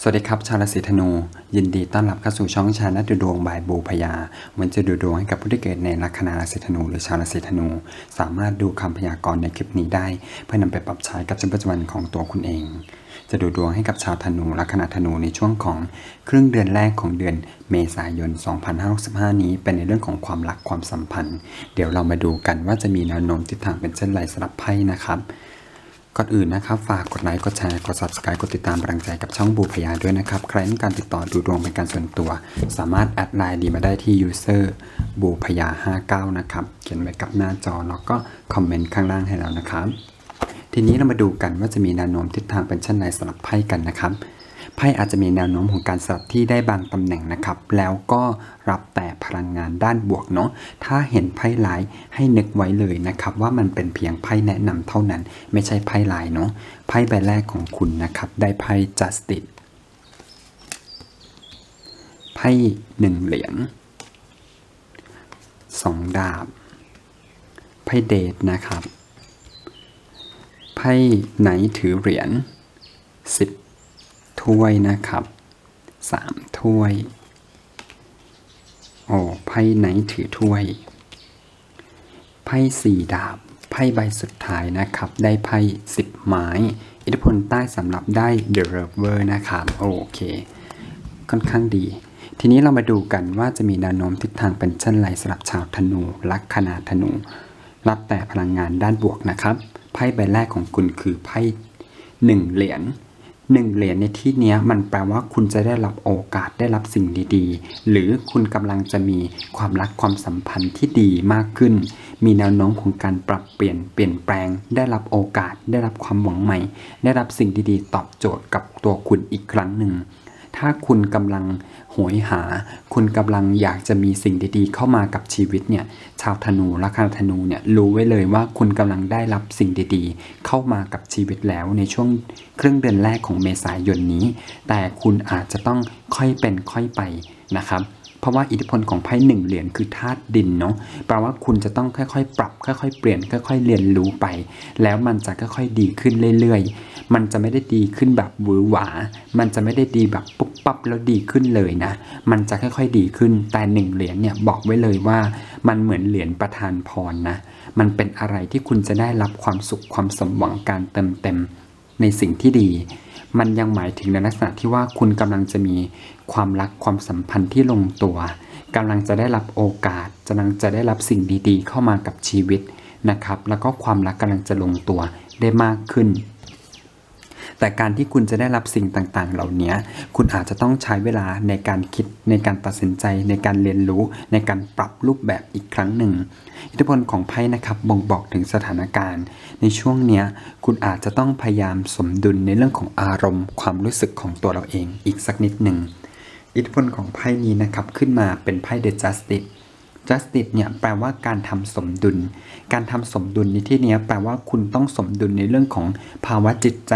สวัสดีครับ ชาวราศีธนู ยินดีต้อนรับเข้าสู่ช่องชาแนลดูดวงบายบูพยาวันจะดูดวงให้กับผู้ที่เกิดในลัคนาราศีธนูหรือชาวราศีธนู สามารถดูคำพยากรณ์ในคลิปนี้ได้ เพื่อนำไปปรับใช้กับชีวิตประจำวันของตัวคุณเอง จะดูดวงให้กับชาวธนูลัคนาธนูในช่วงของครึ่งเดือนแรกของเดือนเมษายน 2565 นี้เป็นในเรื่องของความรักความสัมพันธ์ เดี๋ยวเรามาดูกันว่าจะมีแนวโน้มทิศทางเป็นเช่นไรสำหรับไพ่นะครับ ก่อนอื่นนะครับ ฝากกดไลค์ กดแชร์ กด subscribe กดติดตามกำลังใจกับช่องบูพยาด้วยนะครับ ใครต้องการติดต่อดูดวงเป็นการส่วนตัว สามารถแอดไลน์ดีมาได้ที่ user บูพยา59 นะครับ เขียนไว้กับหน้าจอ แล้วก็คอมเมนต์ข้างล่างให้แล้วนะครับ ทีนี้เรามาดูกันว่าจะมีแนวโน้มทิศทางเป็นเช่นไรสำหรับไพ่กันนะครับ ไพ่อาจจะมีแนวโน้มของการสลับที่ได้บางตำแหน่งนะครับ แล้วก็รับแต่พลังงานด้านบวกเนาะถ้าเห็นไพ่ลายให้นึกไว้เลยนะครับ ว่ามันเป็นเพียงไพ่แนะนำเท่านั้น ไม่ใช่ไพ่ลายเนาะไพ่ใบแรกของคุณนะครับ ได้ไพ่ justice ไพ่หนึ่งเหรียญสองดาบ ไพ่เดทนะครับ ไพ่ไหนถือเหรียญสิบ ถ้วยนะครับสามถ้วย โอ้ไพ่ไหนถือถ้วย ไพ่สี่ดาบ ไพ่ใบสุดท้ายนะครับ ได้ไพ่สิบไม้ อิทธิพลใต้สำหรับได้ The River นะครับ โอเค ค่อนข้างดี ทีนี้เรามาดูกันว่าจะมีแนวโน้มทิศทางเป็นเช่นไรสำหรับชาวธนู ลัคนาธนู รับแต่พลังงานด้านบวกนะครับ ไพ่ใบแรกของคุณคือไพ่หนึ่งเหรียญ หนึ่งเหรียญในที่นี้มันแปลว่าคุณจะได้รับโอกาสได้รับสิ่งดีๆ หรือคุณกำลังจะมีความรักความสัมพันธ์ที่ดีมากขึ้น มีแนวโน้มของการปรับเปลี่ยนเปลี่ยนแปลง ได้รับโอกาส ได้รับความหวังใหม่ ได้รับสิ่งดีๆ ตอบโจทย์กับตัวคุณอีกครั้งหนึ่ง ถ้าคุณกำลังโหยหา คุณกำลังอยากจะมีสิ่งดีๆ เข้ามากับชีวิตเนี่ย ชาวธนูและคาธนูเนี่ยรู้ไว้เลยว่าคุณกำลังได้รับสิ่งดีๆ เข้ามากับชีวิตแล้วในช่วงครึ่งเดือนแรกของเมษายนนี้ แต่คุณอาจจะต้องค่อยเป็นค่อยไปนะครับ เพราะว่าอิทธิพลของไพ่หนึ่งเหรียญคือธาตุดินเนาะแปลว่าคุณจะต้องค่อยๆ ปรับ ค่อยๆ เปลี่ยนค่อยๆ เรียนรู้ไป แล้วมันจะค่อยๆ ดีขึ้นเรื่อยๆ มันจะไม่ได้ดีขึ้นแบบหวือหวา มันจะไม่ได้ดีแบบปุ๊บปั๊บแล้วดีขึ้นเลยนะ มันจะค่อยๆ ดีขึ้น แต่หนึ่งเหรียญเนี่ยบอกไว้เลยว่า มันเหมือนเหรียญประทานพรนะ มันเป็นอะไรที่คุณจะได้รับความสุขความสมหวังการเติมเต็มในสิ่งที่ดี มันยังหมายถึงในลักษณะที่ว่าคุณกำลังจะมีความรักความสัมพันธ์ที่ลงตัวกำลังจะได้รับโอกาสกำลังจะได้รับสิ่งดีๆ เข้ามากับชีวิตนะครับ แล้วก็ความรักกำลังจะลงตัวได้มากขึ้น แต่การที่คุณจะได้รับสิ่งต่างๆ เหล่านี้คุณอาจจะต้องใช้เวลาในการคิดในการตัดสินใจ ในการเรียนรู้ ในการปรับรูปแบบอีกครั้งหนึ่ง อิทธิพลของไพ่นะครับบ่งบอกถึงสถานการณ์ ในช่วงนี้คุณอาจจะต้องพยายามสมดุลในเรื่องของอารมณ์ ความรู้สึกของตัวเราเองอีกสักนิดหนึ่งอิทธิพลของไพ่นี้นะครับขึ้นมาเป็นไพ่ The Justice justice เนี่ยแปลว่าการทำสมดุล การทำสมดุลในที่นี้แปลว่าคุณต้องสมดุลในเรื่องของภาวะจิตใจ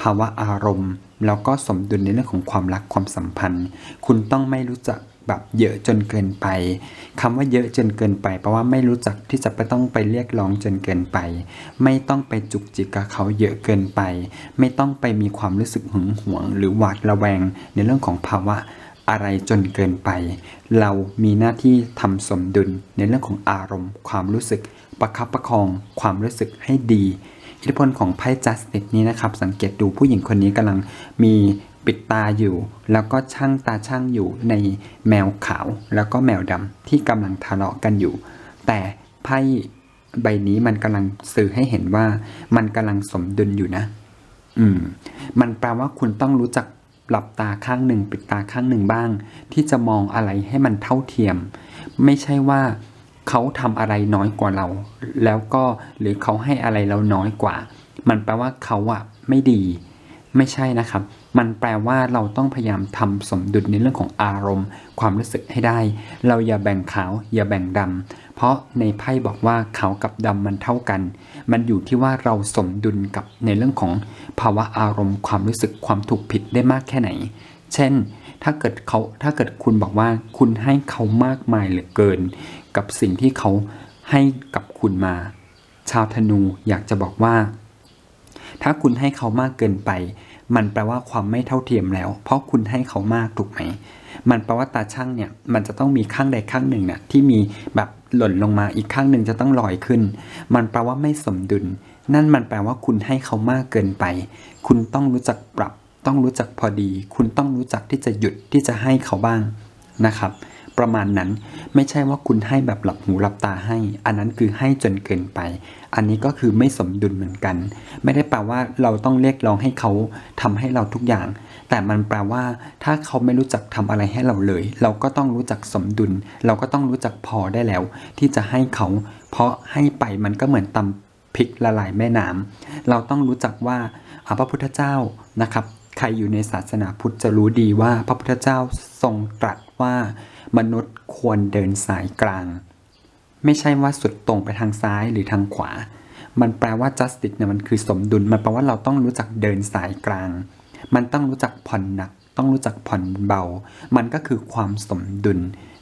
ภาวะอารมณ์ แล้วก็สมดุลในเรื่องของความรักความสัมพันธ์ คุณต้องไม่รู้จักแบบเยอะจนเกินไปคำว่าเยอะจนเกินไปแปลว่าไม่รู้จักที่จะไปต้องไปเรียกร้องจนเกินไป ไม่ต้องไปจุกจิกกับเขาเยอะเกินไป ไม่ต้องไปมีความรู้สึกหึงหวง หรือหวาดระแวงในเรื่องของภาวะ อะไรจนเกินไป เรามีหน้าที่ทำสมดุลในเรื่องของอารมณ์ ความรู้สึก ประคับประคอง ความรู้สึกให้ดีอิทธิพลของไพ่จัสติสนี้นะครับ สังเกตดูผู้หญิงคนนี้กำลังมีปิดตาอยู่ แล้วก็ช่างตาช่างอยู่ในแมวขาว แล้วก็แมวดำที่กำลังทะเลาะกันอยู่ แต่ไพ่ใบนี้มันกำลังสื่อให้เห็นว่ามันกำลังสมดุลอยู่นะ อืม มันแปลว่าคุณต้องรู้จัก หลับตาข้างหนึ่งปิดตาข้างหนึ่งบ้าง ที่จะมองอะไรให้มันเท่าเทียม ไม่ใช่ว่าเขาทำอะไรน้อยกว่าเรา แล้วก็หรือเขาให้อะไรเราน้อยกว่า มันแปลว่าเขาอะไม่ดี ไม่ใช่นะครับ มันแปลว่าเราต้องพยายามทำสมดุลในเรื่องของอารมณ์ ความรู้สึกให้ได้ เราอย่าแบ่งขาวอย่าแบ่งดำเพราะในไพ่บอกว่าขาวกับดำมันเท่ากัน มันอยู่ที่ว่าเราสมดุลกับในเรื่องของภาวะอารมณ์ ความรู้สึกความถูกผิดได้มากแค่ไหน เช่น ถ้าเกิดเขาถ้าเกิดคุณบอกว่าคุณให้เขามากมายเหลือเกิน กับสิ่งที่เขาให้กับคุณมา ชาวธนูอยากจะบอกว่า ถ้าคุณให้เขามากเกินไป มันแปลว่าความไม่เท่าเทียมแล้ว เพราะคุณให้เขามากถูกไหม มันแปลว่าตาช่างเนี่ยมันจะต้องมีข้างใดข้างหนึ่งเนี่ยที่มีแบบหล่นลงมาอีกข้างหนึ่งจะต้องลอยขึ้น มันแปลว่าไม่สมดุล นั่นมันแปลว่าคุณให้เขามากเกินไป คุณต้องรู้จักปรับ ต้องรู้จักพอดี คุณต้องรู้จักที่จะหยุดที่จะให้เขาบ้างนะครับ ประมาณนั้น ไม่ใช่ว่าคุณให้แบบหลับหูหลับตาให้ อันนั้นคือให้จนเกินไป อันนี้ก็คือไม่สมดุลเหมือนกัน ไม่ได้แปลว่าเราต้องเรียกร้องให้เขาทำให้เราทุกอย่าง แต่มันแปลว่า ถ้าเขาไม่รู้จักทำอะไรให้เราเลย เราก็ต้องรู้จักสมดุล เราก็ต้องรู้จักพอได้แล้ว ที่จะให้เขา เพราะให้ไปมันก็เหมือนตำพริกละลายแม่น้ำเราต้องรู้จักว่าอ่าพระพุทธเจ้านะครับใครอยู่ในศาสนาพุทธจะรู้ดีว่าพระพุทธเจ้าทรงตรัสว่า มนุษย์ควรเดินสายกลาง ไม่ใช่ว่าสุดตรงไปทางซ้ายหรือทางขวา มันแปลว่า justice เนี่ยมันคือสมดุล มันแปลว่าเราต้องรู้จักเดินสายกลาง มันต้องรู้จักผ่อนหนัก ต้องรู้จักผ่อนเบา มันก็คือความสมดุล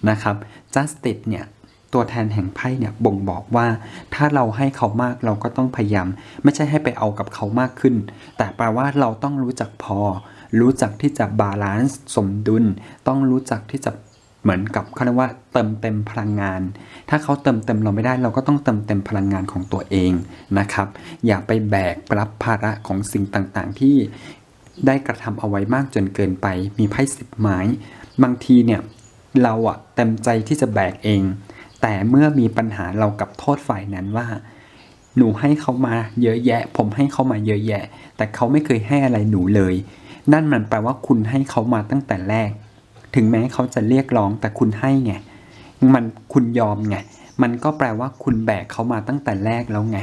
นะครับ justice เนี่ยตัวแทนแห่งไพ่เนี่ยบ่งบอกว่า ถ้าเราให้เขามากเราก็ต้องพยายาม ไม่ใช่ให้ไปเอากับเขามากขึ้น แต่แปลว่าเราต้องรู้จักพอ รู้จักที่จะบาลานซ์สมดุล ต้องรู้จักที่จะ เหมือนกับเขาเรียกว่าเติมเต็มพลังงาน ถ้าเขาเติมเต็มเราไม่ได้ เราก็ต้องเติมเต็มพลังงานของตัวเองนะครับ อย่าไปแบกรับภาระของสิ่งต่างๆ ที่ได้กระทำเอาไว้มากจนเกินไป มีไพ่สิบไม้ บางทีเนี่ยเราอะเต็มใจที่จะแบกเอง แต่เมื่อมีปัญหาเรากับโทษฝ่ายนั้นว่า หนูให้เขามาเยอะแยะ ผมให้เขามาเยอะแยะ แต่เขาไม่เคยให้อะไรหนูเลย นั่นมันแปลว่าคุณให้เขามาตั้งแต่แรก ถึงแม้เขาจะเรียกร้องแต่คุณให้ไง มันคุณยอมไง มันก็แปลว่าคุณแบกเขามาตั้งแต่แรกแล้วไง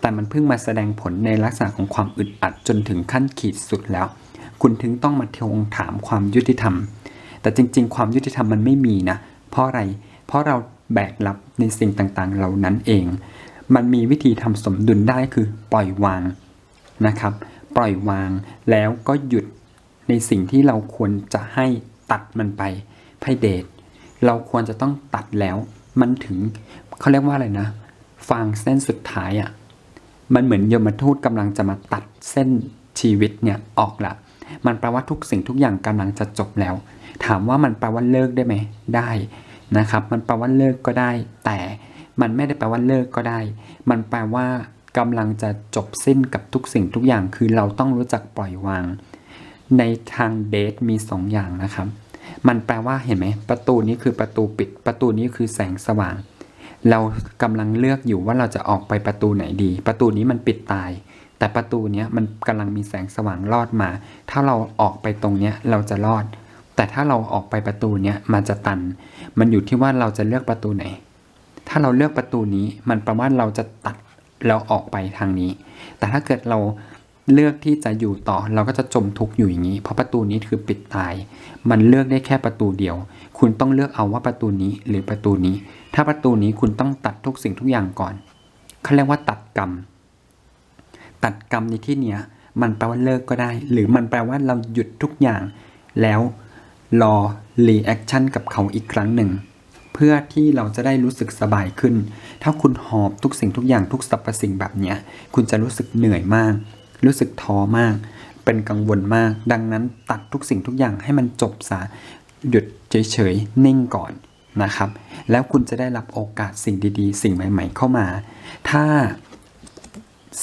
แต่มันเพิ่งมาแสดงผลในลักษณะของความอึดอัดจนถึงขั้นขีดสุดแล้ว คุณถึงต้องมาทวงถามความยุติธรรม แต่จริง ๆ ความยุติธรรมมันไม่มีนะ เพราะอะไร เพราะเราแบกรับในสิ่งต่างๆ เหล่านั้นเอง มันมีวิธีทำสมดุลได้คือปล่อยวางนะครับ ปล่อยวางแล้วก็หยุดในสิ่งที่เราควรจะให้ ตัดมันไปไพ่เดทเราควรจะต้องตัดแล้ว มันถึงเขาเรียกว่าอะไรนะ ฟางเส้นสุดท้ายอะ่ะมันเหมือนยมทูตกำลังจะมาตัดเส้นชีวิตเนี่ยออกละมันแปลว่าทุกสิ่งทุกอย่างกำลังจะจบแล้ว ถามว่ามันแปลว่าเลิกได้ไหมได้นะครับ มันแปลว่าเลิกก็ได้ แต่มันไม่ได้แปลว่าเลิกก็ได้ มันแปลว่ากำลังจะจบสิ้นกับทุกสิ่งทุกอย่างคือเราต้องรู้จักปล่อยวาง ในทางเดทมีสองอย่างนะครับ มันแปลว่าเห็นไหมประตูนี้คือประตูปิด ประตูนี้คือแสงสว่าง เรากำลังเลือกอยู่ว่าเราจะออกไปประตูไหนดี ประตูนี้มันปิดตาย แต่ประตูนี้มันกำลังมีแสงสว่างลอดมา ถ้าเราออกไปตรงนี้เราจะรอด แต่ถ้าเราออกไปประตูนี้มันจะตัน มันอยู่ที่ว่าเราจะเลือกประตูไหน ถ้าเราเลือกประตูนี้มันแปลว่าเราจะตัดเราออกไปทางนี้ แต่ถ้าเกิดเรา เลือกที่จะอยู่ต่อเราก็จะจมทุกข์อยู่อย่างนี้ เพราะประตูนี้คือปิดตาย มันเลือกได้แค่ประตูเดียว คุณต้องเลือกเอาว่าประตูนี้หรือประตูนี้ ถ้าประตูนี้คุณต้องตัดทุกสิ่งทุกอย่างก่อนเขาเรียกว่าตัดกรรม ตัดกรรมในที่เนี้ยมันแปลว่าเลิกก็ได้ หรือมันแปลว่าเราหยุดทุกอย่าง แล้วรอรีแอคชั่นกับเขาอีกครั้งหนึ่ง เพื่อที่เราจะได้รู้สึกสบายขึ้น ถ้าคุณหอบทุกสิ่งทุกอย่างทุกสรรพสิ่งแบบเนี้ยคุณจะรู้สึกเหนื่อยมาก รู้สึกท้อมาก เป็นกังวลมาก ดังนั้นตัดทุกสิ่งทุกอย่างให้มันจบซะหยุดเฉยๆ นิ่งก่อนนะครับ แล้วคุณจะได้รับโอกาสสิ่งดีๆ สิ่งใหม่ ๆ เข้ามา ถ้า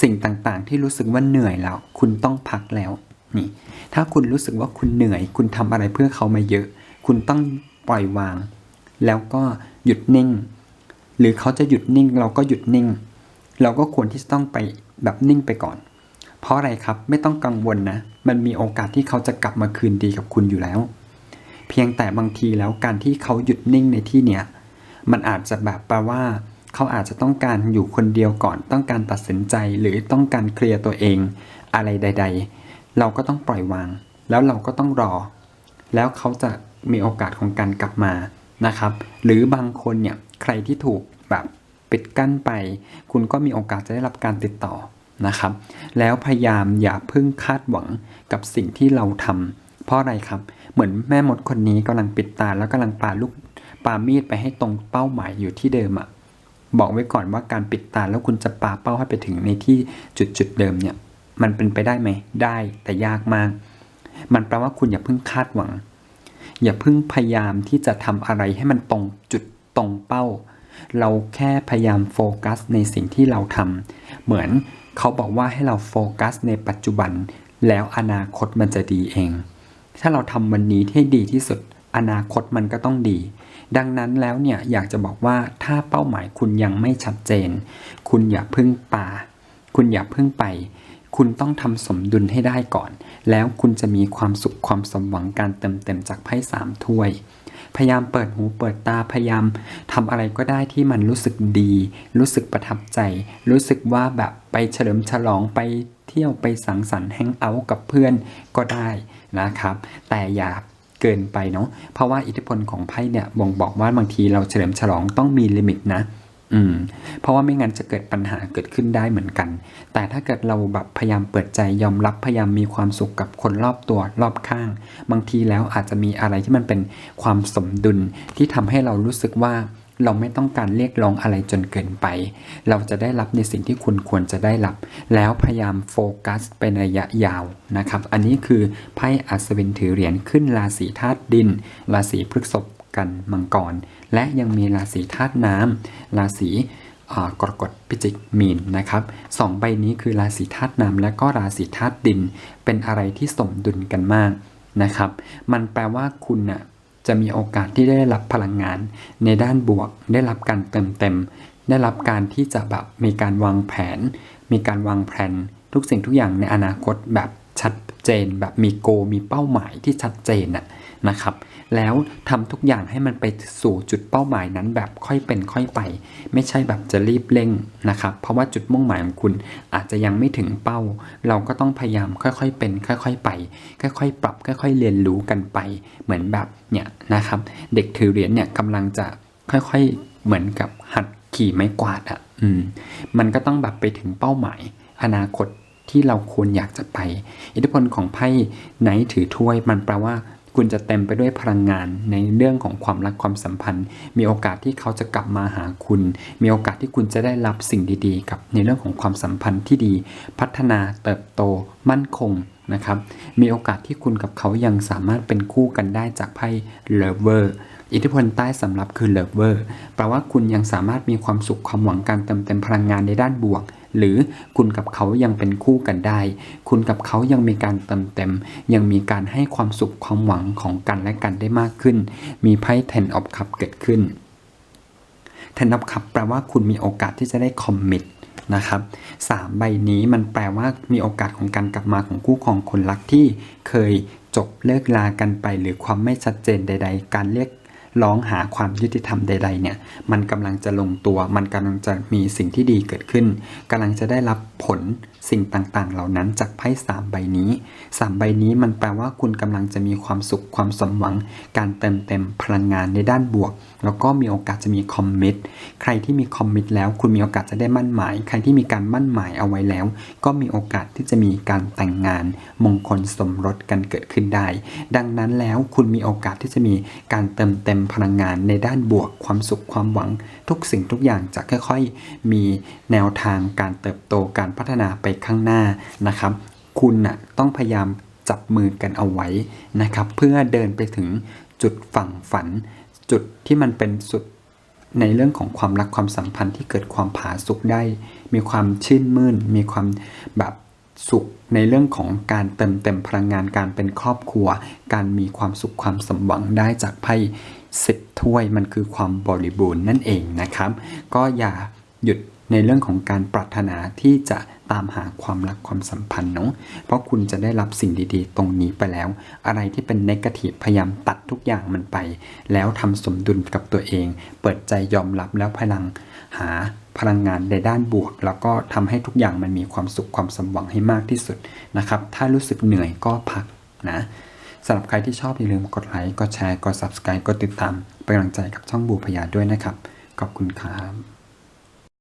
สิ่งต่างๆ ที่รู้สึกว่าเหนื่อยแล้ว คุณต้องพักแล้วนี่ถ้าคุณรู้สึกว่าคุณเหนื่อย คุณทำอะไรเพื่อเขามาเยอะ คุณต้องปล่อยวาง แล้วก็หยุดนิ่ง หรือเขาจะหยุดนิ่ง เราก็หยุดนิ่ง เราก็ควรที่จะต้องไปแบบนิ่งไปก่อน เพราะอะไรครับไม่ต้องกังวลนะ มันมีโอกาสที่เขาจะกลับมาคืนดีกับคุณอยู่แล้ว เพียงแต่บางทีแล้วการที่เขาหยุดนิ่งในที่เนี้ยมันอาจจะแบบแปลว่า เขาอาจจะต้องการอยู่คนเดียวก่อน ต้องการตัดสินใจหรือต้องการเคลียร์ตัวเองอะไรใด ๆ เราก็ต้องปล่อยวาง แล้วเราก็ต้องรอ แล้วเขาจะมีโอกาสของการกลับมานะครับ หรือบางคนเนี่ยใครที่ถูกแบบปิดกั้นไป คุณก็มีโอกาสจะได้รับการติดต่อ นะครับ แล้วพยายามอย่าพิ่งคาดหวังกับสิ่งที่เราทำเพราะอะไรครับ เหมือนแม่มดคนนี้กำลังปิดตาแล้วกำลังปาลูกปามีดไปให้ตรงเป้าหมายอยู่ที่เดิมอะบอกไว้ก่อนว่าการปิดตาแล้วคุณจะปาเป้าให้ไปถึงในที่จุดจุดเดิมเนี่ย มันเป็นไปได้ไหมได้แต่ยากมาก มันแปลว่าคุณอย่าเพิ่งคาดหวัง อย่าเพิ่งพยายามที่จะทำอะไรให้มันตรงจุดตรงเป้า เราแค่พยายามโฟกัสในสิ่งที่เราทำเหมือน เขาบอกว่าให้เราโฟกัสในปัจจุบัน แล้วอนาคตมันจะดีเอง ถ้าเราทำวันนี้ให้ดีที่สุด อนาคตมันก็ต้องดี ดังนั้นแล้วเนี่ยอยากจะบอกว่าถ้าเป้าหมายคุณยังไม่ชัดเจน คุณอย่าพึ่งป่า คุณอย่าพึ่งไป คุณต้องทำสมดุลให้ได้ก่อน แล้วคุณจะมีความสุขความสมหวังการเติมเต็มจากไพ่สามถ้วย พยายามเปิดหูเปิดตาพยายามทำอะไรก็ได้ที่มันรู้สึกดี รู้สึกประทับใจ รู้สึกว่าแบบไปเฉลิมฉลองไปเที่ยวไปสังสรรค์แฮงเอาท์กับเพื่อนก็ได้นะครับ แต่อย่าเกินไปเนาะเพราะว่าอิทธิพลของไพ่เนี่ยบ่งบอกว่าบางทีเราเฉลิมฉลองต้องมีลิมิตนะ อืม เพราะว่าไม่งั้นจะเกิดปัญหาเกิดขึ้นได้เหมือนกัน แต่ถ้าเกิดเราแบบพยายามเปิดใจยอมรับพยายามมีความสุขกับคนรอบตัวรอบข้าง บางทีแล้วอาจจะมีอะไรที่มันเป็นความสมดุลที่ทำให้เรารู้สึกว่าเราไม่ต้องการเรียกร้องอะไรจนเกินไป เราจะได้รับในสิ่งที่คุณควรจะได้รับ แล้วพยายามโฟกัสเป็นระยะยาวนะครับ อันนี้คือไพ่อัศวินถือเหรียญขึ้นราศีธาตุดิน ราศีพฤษภกันมังกร และยังมีราศีธาตุน้ำราศีกรกฎพิจิกมีนนะครับสองใบนี้คือราศีธาตุน้ำและก็ราศีธาตุดิน เป็นอะไรที่สมดุลกันมากนะครับ มันแปลว่าคุณน่ะจะมีโอกาสที่ได้รับพลังงาน ในด้านบวก ได้รับการเติมเต็ม ได้รับการที่จะแบบมีการวางแผน มีการวางแผน ทุกสิ่งทุกอย่างในอนาคตแบบชัดเจน แบบมีโกมีเป้าหมายที่ชัดเจนน่ะนะครับ แล้วทำทุกอย่างให้มันไปสู่จุดเป้าหมายนั้นแบบค่อยเป็นค่อยไป ไม่ใช่แบบจะรีบเร่งนะครับ เพราะว่าจุดมุ่งหมายของคุณอาจจะยังไม่ถึงเป้า เราก็ต้องพยายามค่อยๆเป็น ค่อย ๆ ไป ค่อย ๆ ปรับ ค่อย ๆ เรียนรู้กันไป เหมือนแบบเนี่ยนะครับ เด็กถือเหรียญเนี่ยกำลังจะค่อยๆเหมือนกับหัดขี่ไม้กวาดอะอืมมันก็ต้องแบบไปถึงเป้าหมาย อนาคตที่เราควรอยากจะไป อิทธิพลของไพ่ไนท์ถือถ้วยมันแปลว่า คุณจะเต็มไปด้วยพลังงานในเรื่องของความรักความสัมพันธ์ มีโอกาสที่เขาจะกลับมาหาคุณ มีโอกาสที่คุณจะได้รับสิ่งดีๆ กับในเรื่องของความสัมพันธ์ที่ดี พัฒนาเติบโตมั่นคงนะครับมีโอกาสที่คุณกับเขายังสามารถเป็นคู่กันได้จากไพ่เลเวอร์อิทธิพลใต้สำหรับคือเลเวอร์แปลว่าคุณยังสามารถมีความสุขความหวังการเติมเต็มพลังงานในด้านบวก หรือคุณกับเขายังเป็นคู่กันได้ คุณกับเขายังมีการเติมเต็ม ยังมีการให้ความสุขความหวังของกันและกันได้มากขึ้น มีไพ่ Ten of Cup เกิดขึ้น Ten of Cup แปลว่าคุณมีโอกาสที่จะได้คอมมิตนะครับสามใบนี้มันแปลว่ามีโอกาสของการกลับมาของคู่ครองคนรักที่เคยจบเลิกลากันไปหรือความไม่ชัดเจนใด ๆ การเรียก ร้องหาความยุติธรรมใดๆเนี่ยมันกำลังจะลงตัว มันกำลังจะมีสิ่งที่ดีเกิดขึ้นกำลังจะได้รับผล สิ่งต่างๆ เหล่านั้นจากไพ่สามใบนี้สามใบนี้มันแปลว่าคุณกำลังจะมีความสุขความสมหวัง การเติมเต็มพลังงานในด้านบวก แล้วก็มีโอกาสจะมีคอมมิตใครที่มีคอมมิตแล้วคุณมีโอกาสจะได้มั่นหมาย ใครที่มีการมั่นหมายเอาไว้แล้ว ก็มีโอกาสที่จะมีการแต่งงาน มงคลสมรสกันเกิดขึ้นได้ ดังนั้นแล้วคุณมีโอกาสที่จะมีการเติมเต็มพลังงานในด้านบวก ความสุขความหวัง ทุกสิ่งทุกอย่างจะค่อย ๆ มีแนวทางการเติบโตการพัฒนาไปข้างหน้านะครับ คุณน่ะต้องพยายามจับมือกันเอาไว้นะครับ เพื่อเดินไปถึงจุดฝั่งฝัน จุดที่มันเป็นสุดในเรื่องของความรักความสัมพันธ์ที่เกิดความผาสุกได้ มีความชื่นมื่น มีความแบบสุขในเรื่องของการเติมเต็มพลังงานการเป็นครอบครัว การมีความสุขความสมหวังได้จากไพ่สิบถ้วยมันคือความบริบูรณ์นั่นเองนะครับ ก็อย่าหยุด ในเรื่องของการปรารถนาที่จะตามหาความรักความสัมพันธ์เนาะเพราะคุณจะได้รับสิ่งดีๆ ตรงนี้ไปแล้ว อะไรที่เป็นนกาทีฟพยายามตัดทุกอย่างมันไป แล้วทำสมดุลกับตัวเอง เปิดใจยอมรับแล้วพลังหาพลังงานในด้านบวก แล้วก็ทำให้ทุกอย่างมันมีความสุขความสมหวังให้มากที่สุดนะครับ ถ้ารู้สึกเหนื่อยก็พักนะสำหรับใครที่ชอบอย่าลืมกดไลค์ กดแชร์ กด subscribe กดติดตาม เป็นกำลังใจกับช่องบูพยาด้วยนะครับ ขอบคุณครับ